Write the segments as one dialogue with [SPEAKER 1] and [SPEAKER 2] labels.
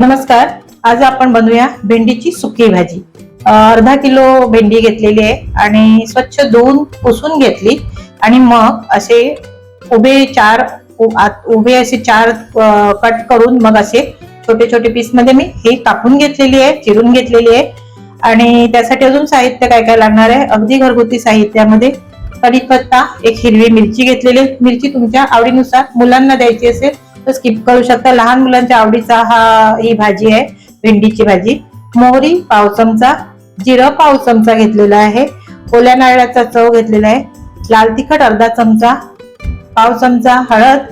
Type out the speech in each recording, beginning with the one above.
[SPEAKER 1] नमस्कार. आज आपण बनवूया भेंडीची सुकी भाजी. अर्धा किलो भेंडी घेतलेली आहे आणि स्वच्छ धुवून पुसून घेतली. आणि मग असे उभे चार उभे असे चार कट करून मग असे छोटे छोटे पीसमध्ये मी हे कापून घेतलेली आहे चिरून घेतलेली आहे. आणि त्यासाठी अजून साहित्य काय काय लागणार आहे? अगदी घरगुती साहित्यामध्ये कढीपत्ता एक हिरवी मिरची घेतलेली आहे. मिरची तुमच्या आवडीनुसार मुलांना द्यायची असेल तर स्किप करू शकता. लहान मुलांच्या आवडीचा हा ही भाजी आहे भेंडीची भाजी. मोहरी पाव चमचा जिरं पाव चमचा घेतलेला आहे. ओल्या नारळाचा चव घेतलेला आहे. लाल तिखट अर्धा चमचा पाव चमचा हळद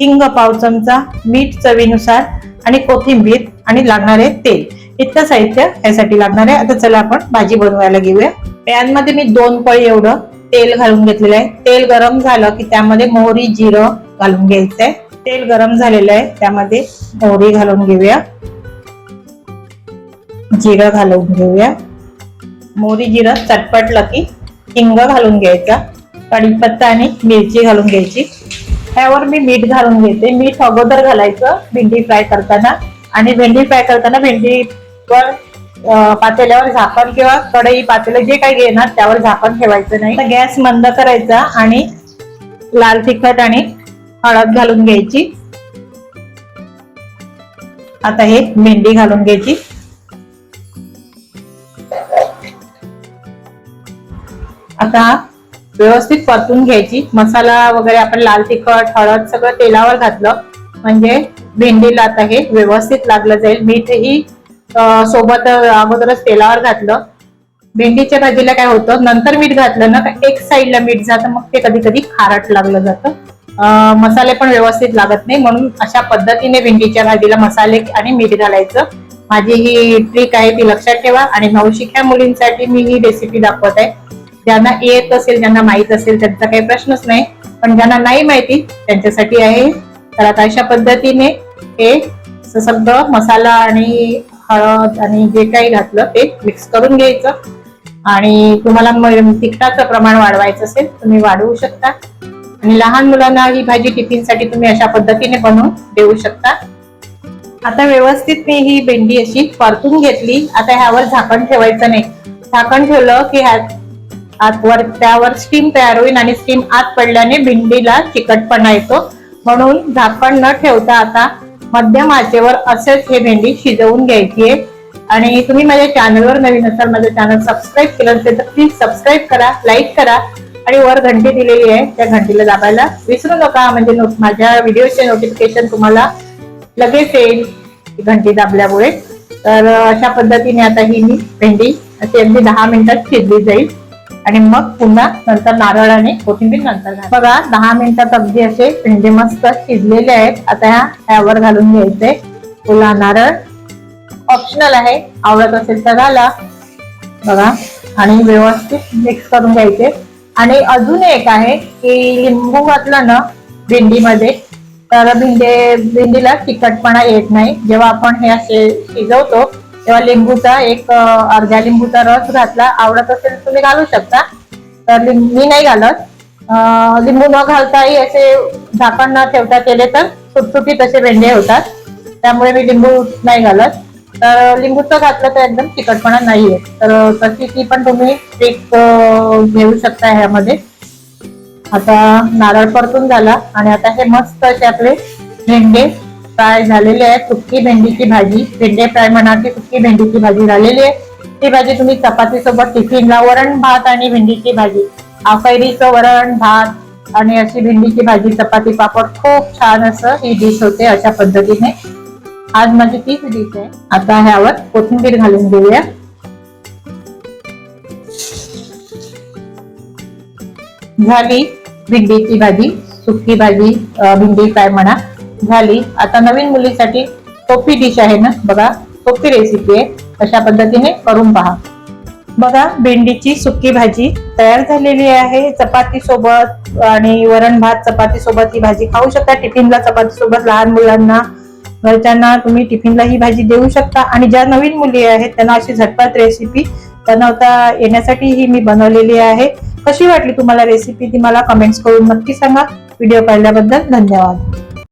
[SPEAKER 1] हिंग पाव चमचा मीठ चवीनुसार आणि कोथिंबीर आणि लागणारे तेल. इतकं साहित्य यासाठी लागणार आहे. आता चला आपण भाजी बनवायला घेऊया. पॅनमध्ये मी दोन पळी एवढं तेल घालून घेतलेलं आहे. तेल गरम झालं की त्यामध्ये मोहरी जिरं घालून घ्यायचं आहे तेल गरम झालेलं आहे. त्यामध्ये मोहरी घालून घेऊया. जिरं घालून घेऊया. मोहरी जिरं चटपटलं की हिंग घालून घ्यायचा. कढीपत्ता आणि मिरची घालून घ्यायची. ह्यावर मी मीठ घालून घेते. मीठ अगोदर घालायचं. भेंडी फ्राय करताना आणि भेंडी फ्राय करताना भेंडीवर पातेल्यावर झाकण किंवा कढई पातेलं जे काही घेणार त्यावर झाकण ठेवायचं नाही. गॅस मंद करायचा आणि लाल तिखट आणि हळद घालून घ्यायची. आता हे भेंडी घालून घ्यायची. आता व्यवस्थित परतून घ्यायची. मसाला वगैरे आपण लाल तिखट हळद सगळं तेलावर घातलं. म्हणजे भेंडीला आता हे व्यवस्थित लागलं जाईल. मीठही सोबत अगोदरच तेलावर घातलं. भेंडीच्या भाजीला काय होतं? नंतर मीठ घातलं ना तर एक साईडला मीठ जातं. मग ते कधी कधी खारट लागलं जातं. मसाले पण व्यवस्थित लागत नाही. म्हणून अशा पद्धतीने भेंडीच्या भाजीला मसाले आणि मीठ घालायचं. माझी ही ट्रिक आहे ती लक्षात ठेवा. आणि नवशिक्या मुलींसाठी मी ही रेसिपी दाखवत आहे. ज्यांना येत असेल ज्यांना माहीत असेल त्यांचा काही प्रश्नच नाही. पण ज्यांना नाही माहिती त्यांच्यासाठी आहे. तर आता अशा पद्धतीने हे सगळं मसाला आणि हळद आणि जे काही घातलं ते मिक्स करून घ्यायचं. आणि तुम्हाला तिखटाचं प्रमाण वाढवायचं असेल तुम्ही वाढवू शकता. आणि लहान मुलांना ही भाजी टिफिनसाठी तुम्ही अशा पद्धतीने बनवून देऊ शकता. आता व्यवस्थित मी ही भेंडी अशी परतून घेतली. आता ह्यावर झाकण ठेवायचं नाही. झाकण ठेवलं की ह्या आतवर त्यावर स्टीम तयार होईल आणि स्टीम आत पडल्याने भेंडीला चिकटपणा येतो. म्हणून झाकण न ठेवता आता मध्यम आचेवर असेच हे भेंडी शिजवून घ्यायची आहे. आणि तुम्ही माझ्या चॅनलवर नवीन असाल माझं चॅनल सबस्क्राईब केलं असेल तर प्लीज सबस्क्राईब करा लाईक करा. आणि वर घंटी दिलेली आहे त्या घंटीला दाबायला. विसरू नका म्हणजे नो- माझ्या व्हिडिओचे नोटिफिकेशन तुम्हाला लगेच येईल घंटी दाबल्यामुळे. तर अशा पद्धतीने आता ही मी भेंडी अशी अगदी दहा मिनिटात शिजली जाईल. आणि मग पुन्हा नंतर नारळ आणि कोथिंबीर नंतर बघा दहा मिनिटात अगदी असे भेंडे मस्त शिजलेले आहेत. आता ह्या ह्यावर घालून घ्यायचे ओला नारळ. ऑप्शनल आहे. आवडत असेल तर घाला. बघा आणि व्यवस्थित मिक्स करून घ्यायचे. आणि अजून एक आहे की लिंबू घातलं ना भेंडीमध्ये तर भेंडे भेंडीला तिखटपणा येत नाही. जेव्हा आपण हे असे शिजवतो तेव्हा लिंबूचा एक अर्ध्या लिंबूचा रस घातला. आवडत असेल तर तुम्ही घालू शकता. तर मी नाही घालत. लिंबू न घालताही असे झाकण न ठेवता केले तर सुटसुटीत असे भेंडे होतात. त्यामुळे मी लिंबू नाही घालत. तर लिंबूचं घातलं तर एकदम तिखटपणा नाहीये. तर तशी ती पण तुम्ही ट्रिक घेऊ शकता ह्यामध्ये. आता नारळ परतून झाला आणि आता हे मस्त असे आपले भेंडे फ्राय झालेले आहेत. सुक्की भेंडीची भाजी भेंडे फ्राय म्हणा की सुक्की भेंडीची भाजी झालेली आहे. ती भाजी तुम्ही चपाती सोबत टिफिनला वरण भात आणि भेंडीची भाजी कैरीचं वरण भात आणि अशी भेंडीची भाजी चपाती पापड खूप छान असं ही डिश होते अशा पद्धतीने. आज माझी तीच डिश आहे. आता ह्यावर कोथिंबीर घालून घेऊया. झाली भिंडीची भाजी सुकी भाजी भिंडी काय म्हणा. झाली. आता नवीन मुलीसाठी सोपी डिश आहे ना? बघा सोपी रेसिपी आहे. अशा पद्धतीने करून पहा. बघा भेंडीची सुकी भाजी तयार झालेली आहे. चपाती सोबत आणि वरण भात चपाती सोबत ही भाजी खाऊ शकता. टिफिनला चपाती सोबत लहान मुलांना घरच्यांना तुम्ही टिफिनला ही भाजी देऊ शकता. आणि ज्या नवीन मुली आहेत त्यांना अशी झटपट रेसिपी बनवता येण्यासाठी ही मी बनवलेली आहे. कशी वाटली तुम्हाला रेसिपी ती मला कमेंट्स करून नक्की सांगा. व्हिडिओ पाहिल्याबद्दल धन्यवाद.